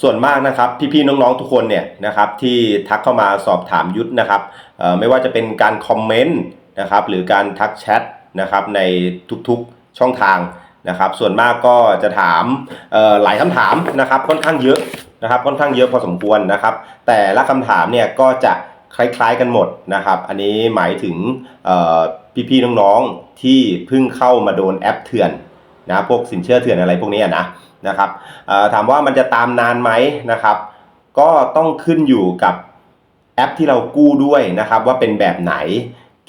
ส่วนมากนะครับพี่ๆน้องๆทุกคนเนี่ยนะครับที่ทักเข้ามาสอบถามยุทธนะครับไม่ว่าจะเป็นการคอมเมนต์นะครับหรือการทักแชทนะครับในทุกๆช่องทางนะครับส่วนมากก็จะถามหลายคำถามนะครับค่อนข้างเยอะนะครับค่อนข้างเยอะพอสมควรนะครับ แต่ละคำถามเนี่ยก็จะคล้ายๆกันหมดนะครับ อันนี้หมายถึงพี่ๆน้องๆที่เพิ่งเข้ามาโดนแอปเถื่อน นะพวกสินเชื่อเถื่อนอะไรพวกนี้อะนะนะครับถามว่ามันจะตามนานไหมนะครับ ก็ต้องขึ้นอยู่กับแอปที่เรากู้ด้วยนะครับว่าเป็นแบบไหน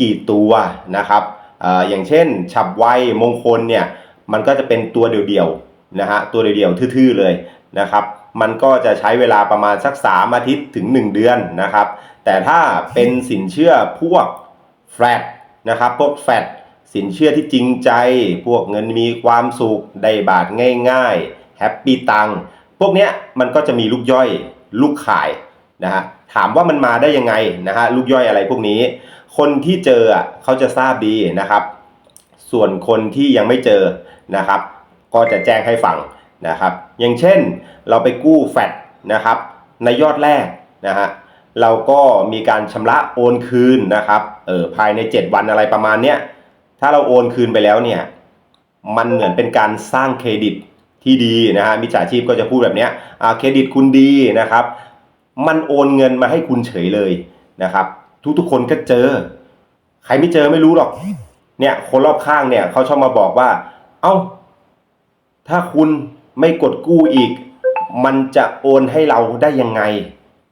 กี่ตัวนะครับอออย่างเช่น ฉับไวมงคลเนี่ยมันก็จะเป็นตัวเดียวๆนะฮะตัวเดียวๆทื่อๆเลยนะครับมันก็จะใช้เวลาประมาณสัก 3 อาทิตย์ถึง 1 เดือนนะครับ แต่ถ้าเป็นสินเชื่อพวกแฟลตนะครับพวกแฟลต สินเชื่อที่จริงใจ พวกเงินมีความสุข ได้บาทง่ายๆ แฮปปี้ตัง พวกเนี้ยมันก็จะมีลูกย่อยลูกขายนะฮะ ถามว่ามันมาได้ยังไงนะฮะลูกย่อยอะไรพวกนี้ คนที่เจออะเขาจะทราบดีนะครับ ส่วนคนที่ยังไม่เจอนะครับ ก็จะแจ้งให้ฟังนะครับ อย่างเช่นเราไปกู้แฟดนะครับ ในยอดแรกนะฮะเราก็มีการชำระโอนคืนนะครับเออภายใน 7 วันอะไรประมาณเนี้ย ถ้าเราโอนคืนไปแล้วเนี่ย มันเหมือนเป็นการสร้างเครดิตที่ดีนะฮะมิจฉาชีพก็จะพูดแบบเนี้ยเครดิตคุณดีนะครับ มันโอนเงินมาให้คุณเฉยเลยนะครับ ทุกๆคนก็เจอ ใครไม่เจอไม่รู้หรอก เนี่ยคนรอบข้างเนี่ยเขาชอบมาบอกว่า เอ้า ถ้าคุณไม่กดกู้อีก มันจะโอนให้เราได้ยังไง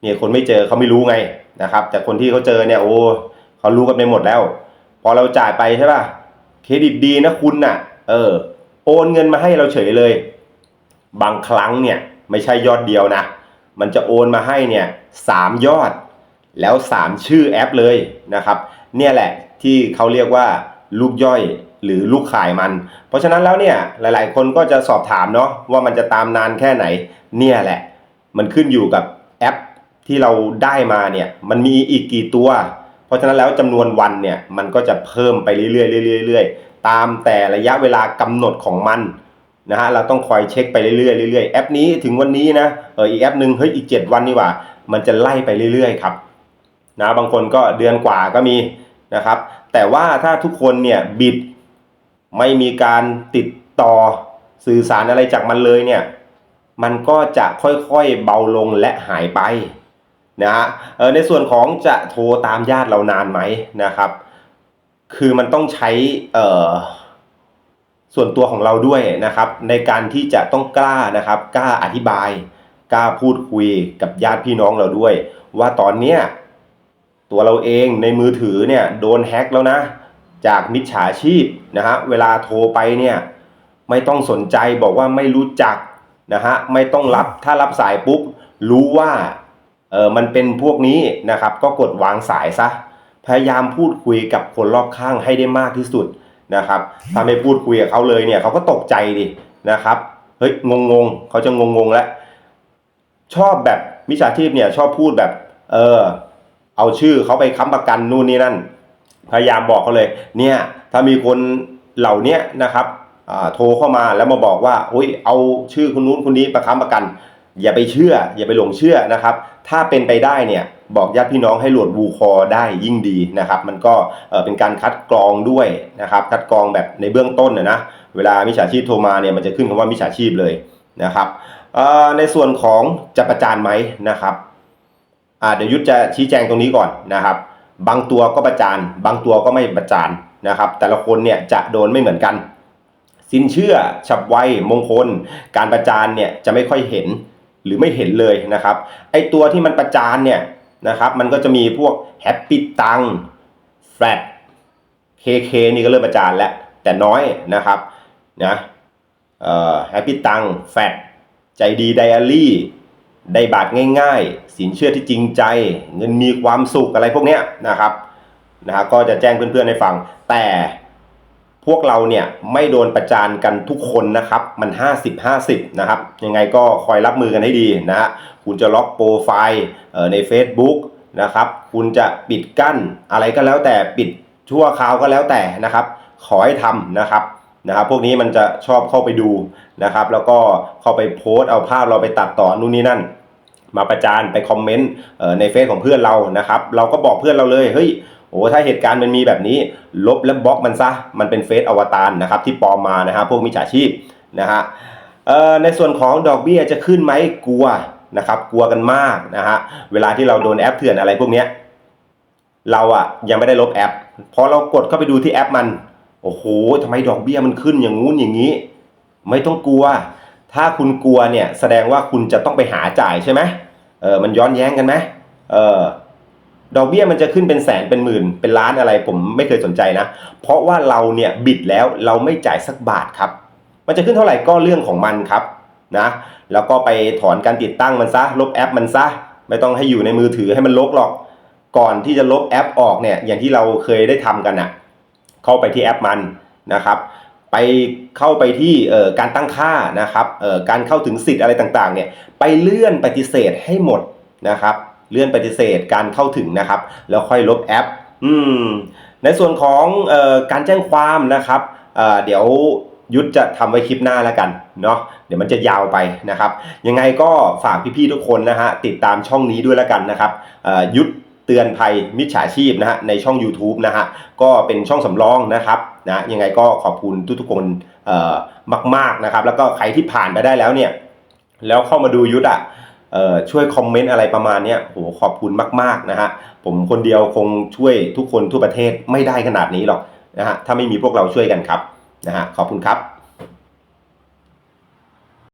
เนี่ยคนไม่เจอเขาไม่รู้ไงนะครับ แต่คนที่เขาเจอเนี่ยโอ้เขารู้กันไปหมดแล้ว พอเราจ่ายไปใช่ป่ะ เครดิตดีนะคุณน่ะ เออ โอนเงินมาให้เราเฉยเลย บางครั้งเนี่ยไม่ใช่ยอดเดียวนะ มันจะโอนมาให้เนี่ยสามยอด แล้วสามชื่อแอปเลยนะครับ เนี่ยแหละที่เขาเรียกว่าลูกย่อยหรือลูกขายมัน เพราะฉะนั้นแล้วเนี่ยหลาย ๆ คนก็จะสอบถามเนาะว่ามันจะตามนานแค่ไหน เนี่ยแหละ มันขึ้นอยู่กับแอปที่เราได้มาเนี่ย มันมีอีกกี่ตัว เพราะฉะนั้นแล้วจำนวนวันเนี่ยมันก็จะเพิ่มไปเรื่อยๆเรื่อยๆตามแต่ระยะเวลากำหนดของมันนะฮะเราต้องคอยเช็คไปเรื่อยๆเรื่อยๆแอปนี้ถึงวันนี้นะเอออีกแอปหนึ่งเฮ้ยอีก 7 วันนี่หว่า มันจะไล่ไปเรื่อยๆครับนะบางคนก็เดือนกว่าก็มีนะครับ แต่ว่าถ้าทุกคนเนี่ยบิดไม่มีการติดต่อสื่อสารอะไรจากมันเลยเนี่ยมันก็จะค่อยๆเบาลงและหายไป นะฮะในส่วนของจะโทรตามญาติเรานานไหมนะครับ คือมันต้องใช้เส่วนตัวของเราด้วยนะครับ ในการที่จะต้องกล้านะครับกล้าอธิบายกล้าพูดคุยกับญาติพี่น้องเราด้วย ว่าตอนเนี้ยตัวเราเองในมือถือเนี่ยโดนแฮ็กแล้วนะ จากมิจฉาชีพนะฮะเวลาโทรไปเนี่ยไม่ต้องสนใจบอกว่าไม่รู้จักนะฮะไม่ต้องรับถ้ารับสายปุ๊บรู้ว่า เออมันเป็นพวกนี้นะครับ ก็กดวางสายซะ พยายามพูดคุยกับคนรอบข้างให้ได้มากที่สุดนะครับถ้าไม่พูดคุยกับเขาเลยเนี่ยเขาก็ตกใจดินะครับเฮ้ยงงงๆเขาจะงงงๆแล้วชอบแบบมิจฉาชีพเนี่ยชอบพูดแบบ เออ เอาชื่อเขาไปค้ำประกันนู่นนี่นั่น พยายามบอกเขาเลย เนี่ย ถ้ามีคนเหล่านี้นะครับโทรเข้ามาแล้วมาบอกว่าอุ้ยเอาชื่อคนนู้นคนนี้ประค้ำประกัน อย่าไปเชื่อ อย่าไปหลงเชื่อนะครับ ถ้าเป็นไปได้เนี่ยบอกญาติพี่น้องให้โหลดบูคอได้ยิ่งดีนะครับ มันก็เป็นการคัดกรองด้วยนะครับ คัดกรองแบบในเบื้องต้นนะนะเวลามิจฉาชีพโทรมาเนี่ยมันจะขึ้นคำว่ามิจฉาชีพเลยนะครับในส่วนของจะประจานไหมนะครับเดี๋ยวยุทธจะชี้แจงตรงนี้ก่อนนะครับ บางตัวก็ประจาน บางตัวก็ไม่ประจานนะครับ แต่ละคนเนี่ยจะโดนไม่เหมือนกัน สินเชื่อฉับไวมงคล การประจานเนี่ยจะไม่ค่อยเห็น หรือไม่เห็นเลยนะครับ ไอตัวที่มันประจานเนี่ยนะครับมันก็จะมีพวกแฮปปี้ตังแฟลตเคเคนี่ก็เริ่มประจานแล้วแต่น้อยนะครับนะแฮปปี้ตังแฟลตใจดีไดอารี่ได้บาทง่ายๆ สินเชื่อที่จริงใจ เงินมีความสุขอะไรพวกเนี้ยนะครับนะฮะก็จะแจ้งเพื่อนๆให้ฟังแต่ วกเราเนี่ยไม่โดนประจานกันทุกคนนะครับ มัน 50 50 นะครับ ยังไงก็คอยรับมือกันให้ดีนะฮะคุณจะล็อกโปรไฟล์ใน Facebook นะครับ คุณจะปิดกั้นอะไรก็แล้วแต่ปิดชั่วคราวก็แล้วแต่นะครับ ขอให้ทำนะครับนะครับ พวกนี้มันจะชอบเข้าไปดูนะครับ แล้วก็เข้าไปโพสต์เอาภาพเราไปตัดต่อนู่นนี่นั่น มาประจานไปคอมเมนต์ในเฟซของเพื่อนเรานะครับ เราก็บอกเพื่อนเราเลยเฮ้ย โอ้ถ้าเหตุการณ์มันมีแบบนี้ ลบและบล็อกมันซะ มันเป็นเฟซอวตารนะครับที่ปลอมมานะฮะพวกมิจฉาชีพนะฮะในส่วนของดอกเบี้ยจะขึ้นไหมกลัวนะครับกลัวกันมากนะฮะเวลาที่เราโดนแอปเถื่อนอะไรพวกเนี้ยเราอะยังไม่ได้ลบแอปพอเรากดเข้าไปดูที่แอปมัน โอ้โหทำไมดอกเบี้ยมันขึ้นอย่างงู้นอย่างนี้ ไม่ต้องกลัว ถ้าคุณกลัวเนี่ยแสดงว่าคุณจะต้องไปหาจ่ายใช่ไหมเออมันย้อนแย้งกันไหมเออ ดอกเบี้ยมันจะขึ้นเป็นแสนเป็นหมื่น เป็นล้านอะไรผมไม่เคยสนใจนะ เพราะว่าเราเนี่ยบิดแล้วเราไม่จ่ายสักบาทครับ มันจะขึ้นเท่าไหร่ก็เรื่องของมันครับนะแล้วก็ไปถอนการติดตั้งมันซะลบแอปมันซะไม่ต้องให้อยู่ในมือถือให้มันลกหรอก ก่อนที่จะลบแอปออกเนี่ยอย่างที่เราเคยได้ทำกันอะเข้าไปที่แอปมันนะครับ ไปเข้าไปที่การตั้งค่านะครับการเข้าถึงสิทธิ์อะไรต่างๆเนี่ยไปเลื่อนปฏิเสธให้หมดนะครับ เลื่อนปฏิเสธการเข้าถึงนะครับ แล้วค่อยลบแอป อืม ในส่วนของออการแจ้งความนะครับเเดี๋ยวยุทธจะทำไว้คลิปหน้าแล้วกันเนาะเดี๋ยวมันจะยาวไปนะครับ ยังไงก็ฝากพี่ๆทุกคนนะฮะติดตามช่องนี้ด้วยแล้วกันนะครับยุทธเตือนภัยมิจฉาชีพนะฮะในช่อง YouTube นะฮะก็เป็นช่องสำรองนะครับนะยังไงก็ขอบคุณทุกๆคนมาก ๆนะครับ แล้วก็ใครที่ผ่านไปได้แล้วเนี่ย แล้วเข้ามาดูยุทธอะเอ่อ ช่วยคอมเมนต์อะไรประมาณนี้โหขอบคุณมากๆนะฮะผมคนเดียวคงช่วยทุกคนทั่วประเทศไม่ได้ขนาดนี้หรอกนะฮะถ้าไม่มีพวกเราช่วยกันครับนะฮะขอบคุณครับ